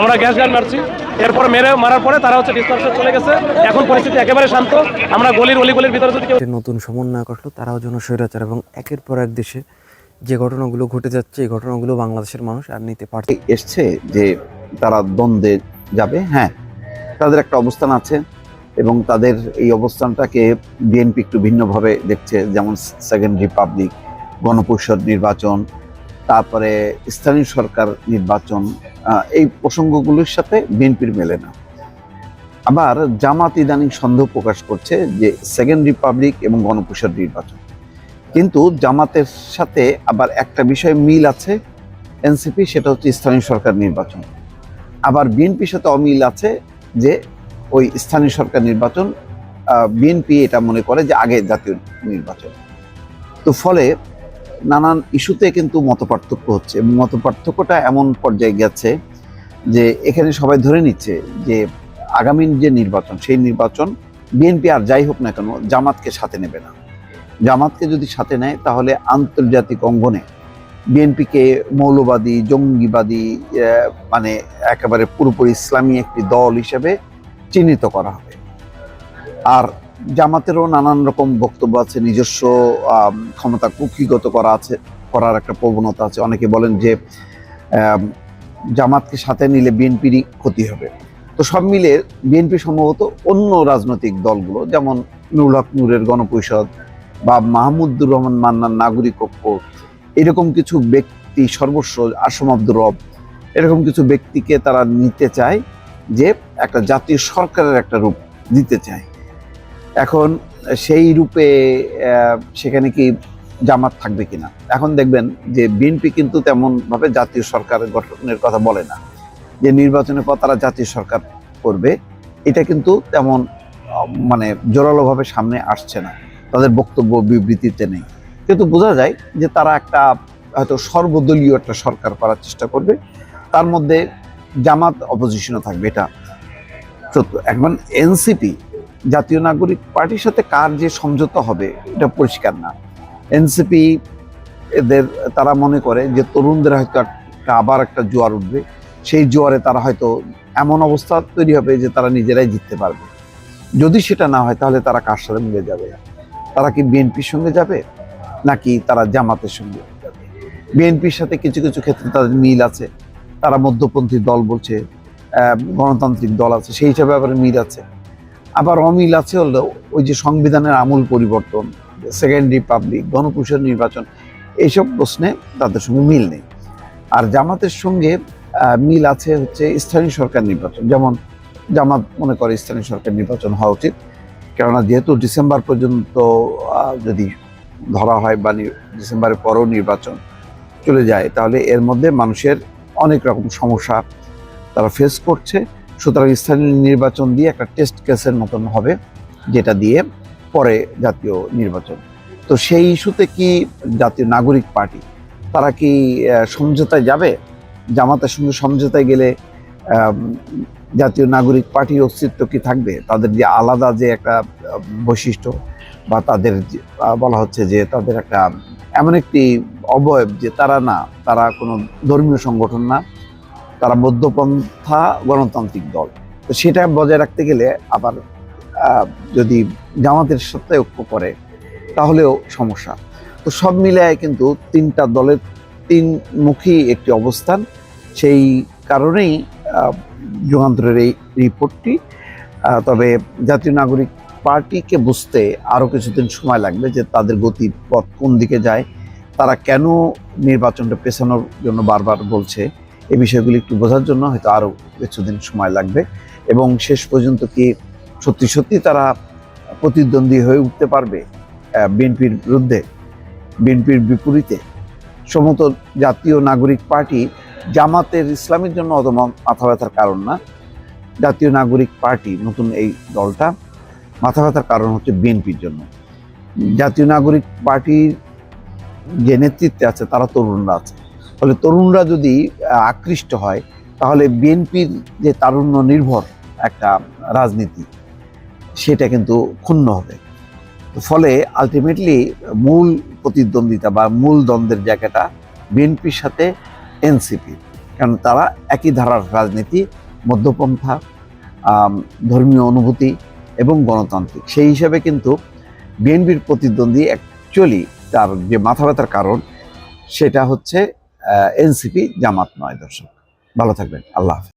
আমরা গ্যাস গান মারছি। এরপর মেরে মারার পরে তারা হচ্ছে ডিসপার্সে চলে গেছে। এখন পরিস্থিতি একেবারে শান্ত। আমরা গলির অলিগলির ভিতরে যদি নতুন সমন্বয়ক আসলো তারাও যেন স্বৈরাচার এবং একের পর এক দেশে যে ঘটনাগুলো ঘটে যাচ্ছে এই ঘটনাগুলো বাংলাদেশের মানুষ আর নিতে পারছে এসছে যে তারা দ্বন্দ্বে যাবে হ্যাঁ তাদের একটা অবস্থান আছে এবং তাদের এই অবস্থানটাকে বিএনপি একটু ভিন্নভাবে দেখছে যেমন সেকেন্ড রিপাবলিক গণপরিষদ নির্বাচন তারপরে স্থানীয় সরকার নির্বাচন এই প্রসঙ্গগুলোর সাথে বিএনপির মেলে না। আবার জামাত ইদানিং সন্দেহ প্রকাশ করছে যে সেকেন্ড রিপাবলিক এবং গণপরিষদ নির্বাচন। কিন্তু জামাতের সাথে আবার একটা বিষয় মিল আছে এনসিপি, সেটা হচ্ছে স্থানীয় সরকার নির্বাচন। আবার বিএনপির সাথে অমিল আছে যে ওই স্থানীয় সরকার নির্বাচন বিএনপি এটা মনে করে যে আগে জাতীয় নির্বাচন। তো ফলে নানান ইস্যুতে কিন্তু মতপার্থক্য হচ্ছে এবং মতপার্থক্যটা এমন পর্যায়ে গেছে যে এখানে সবাই ধরে নিচ্ছে যে আগামী যে নির্বাচন, সেই নির্বাচন বিএনপি আর যাই হোক না কেন জামাতকে সাথে নেবে না। জামাতকে যদি সাথে নেয়, তাহলে আন্তর্জাতিক অঙ্গনে বিএনপিকে মৌলবাদী, জঙ্গিবাদী মানে একেবারে পুরোপুরি ইসলামী একটি দল হিসেবে চিহ্নিত করা হবে। আর জামাতেরও নানান রকম বক্তব্য আছে, নিজস্ব ক্ষমতা কুক্ষিগত করা আছে, করার একটা প্রবণতা আছে। অনেকে বলেন যে জামাতকে সাথে নিলে বিএনপিরই ক্ষতি হবে। তো সব মিলে বিএনপি সম্ভবত অন্য রাজনৈতিক দলগুলো, যেমন নুরুল হক নূরের গণপরিষদ বা মাহমুদুর রহমান মান্নার নাগরিক ঐক্য, এরকম কিছু ব্যক্তি সর্বস্ব আসম আব্দুর রব, এরকম কিছু ব্যক্তিকে তারা নিতে চায় যে একটা জাতীয় সরকারের একটা রূপ দিতে চায়। এখন সেই রূপে সেখানে কি জামাত থাকবে কিনা? এখন দেখবেন যে বিএনপি কিন্তু তেমনভাবে জাতীয় সরকার গঠনের কথা বলে না। যে নির্বাচনের পর তারা জাতীয় সরকার করবে, এটা কিন্তু তেমন মানে জোরালোভাবে সামনে আসছে না। তাদের বক্তব্য বিবৃতিতে নেই। কিন্তু বোঝা যায় যে তারা একটা হয়তো সর্বদলীয় একটা সরকার করার চেষ্টা করবে। তার মধ্যে জামাত অপোজিশনও থাকবে, এটা সত্য। এখন এনসিপি জাতীয় নাগরিক পার্টির সাথে কার যে সমঝোতা হবে, এটা পরিষ্কার না। এনসিপি এদের, তারা মনে করে যে তরুণদের হয়তো একটা আবার একটা জোয়ার উঠবে। সেই জোয়ারে তারা হয়তো এমন অবস্থা তৈরি হবে যে তারা নিজেরাই জিততে পারবে। যদি সেটা না হয়, তাহলে তারা কার সাথে মিলে যাবে? তারা কি বিএনপির সঙ্গে যাবে? নাকি তারা জামাতের সঙ্গে বিএনপির সাথে কিছু কিছু ক্ষেত্রে তাদের মিল আছে। তারা মধ্যপন্থী দল বলছে গণতান্ত্রিক দল আছে, সেই হিসাবে আবার মিল আছে। আবার অমিল আছে, হলো ওই যে সংবিধানের আমূল পরিবর্তন সেকেন্ড রিপাবলিক গণপরিষদ নির্বাচন এইসব প্রশ্নে তাদের সঙ্গে মিল নেই। আর জামাতের সঙ্গে মিল আছে হচ্ছে স্থানীয় সরকার নির্বাচন। যেমন জামাত মনে করে স্থানীয় সরকার নির্বাচন হওয়া উচিত, কেননা যেহেতু ডিসেম্বর পর্যন্ত যদি ধরা হয় বা ডিসেম্বরের পরও নির্বাচন চলে যায়, তাহলে এর মধ্যে মানুষের অনেক রকম সমস্যা তারা ফেস করছে। সুতরাং স্থানীয় নির্বাচন দিয়ে একটা টেস্ট কেসের মতন হবে, যেটা দিয়ে পরে জাতীয় নির্বাচন। তো সেই ইস্যুতে কি জাতীয় নাগরিক পার্টি, তারা কি সমঝোতায় যাবে? জামাতের সঙ্গে সমঝোতায় গেলে জাতীয় নাগরিক পার্টির অস্তিত্ব কি থাকবে? তাদের যে আলাদা যে একটা বৈশিষ্ট্য বা তাদের বলা হচ্ছে যে তাদের একটা, এমন একটি অবয়ব যে তারা না, তারা কোনো ধর্মীয় সংগঠন না তারা মধ্যপন্থা গণতান্ত্রিক দল। তো সেটা বজায় রাখতে গেলে আবার যদি জামাতের সাথে ঐক্য করে, তাহলেও সমস্যা। তো সব মিলায় কিন্তু তিনটা দলের তিনমুখী একটি অবস্থান। সেই কারণেই যুগান্তরের এই রিপোর্টটি তবে জাতীয় নাগরিক পার্টিকে বুঝতে আরও কিছুদিন সময় লাগবে যে তাদের গতিপথ কোন দিকে যায়, তারা কেন নির্বাচনটা পেছানোর জন্য বারবার বলছে। এই বিষয়গুলি একটু বোঝার জন্য হয়তো আরও কিছুদিন সময় লাগবে। এবং শেষ পর্যন্ত কি সত্যি সত্যি তারা প্রতিদ্বন্দ্বী হয়ে উঠতে পারবে বিএনপির বিরুদ্ধে? বিএনপির বিপরীতে? সমত জাতীয় নাগরিক পার্টি জামাতের ইসলামের জন্য অত মাথা ব্যথার কারণ না। জাতীয় নাগরিক পার্টি নতুন এই দলটা মাথা ব্যথার কারণ হচ্ছে বিএনপির জন্য। জাতীয় নাগরিক পার্টির যে নেতৃত্বে আছে তারা তরুণরা আছে। ফলে তরুণরা যদি আকৃষ্ট হয়, তাহলে বিএনপির যে তারুণ্য নির্ভর একটা রাজনীতি, সেটা কিন্তু ক্ষুণ্ণ হবে। ফলে আলটিমেটলি মূল প্রতিদ্বন্দ্বিতা বা মূল দ্বন্দ্বের জায়গাটা বিএনপির সাথে এনসিপি, কারণ তারা একই ধারার রাজনীতি, মধ্যপন্থা ধর্মীয় অনুভূতি এবং গণতান্ত্রিক। সেই হিসাবে কিন্তু বিএনপির প্রতিদ্বন্দ্বী অ্যাকচুয়ালি তার যে মাথা ব্যথার কারণ, সেটা হচ্ছে এনসিপি জামাত নয় দর্শক। ভালো থাকবেন। আল্লাহ হাফেজ।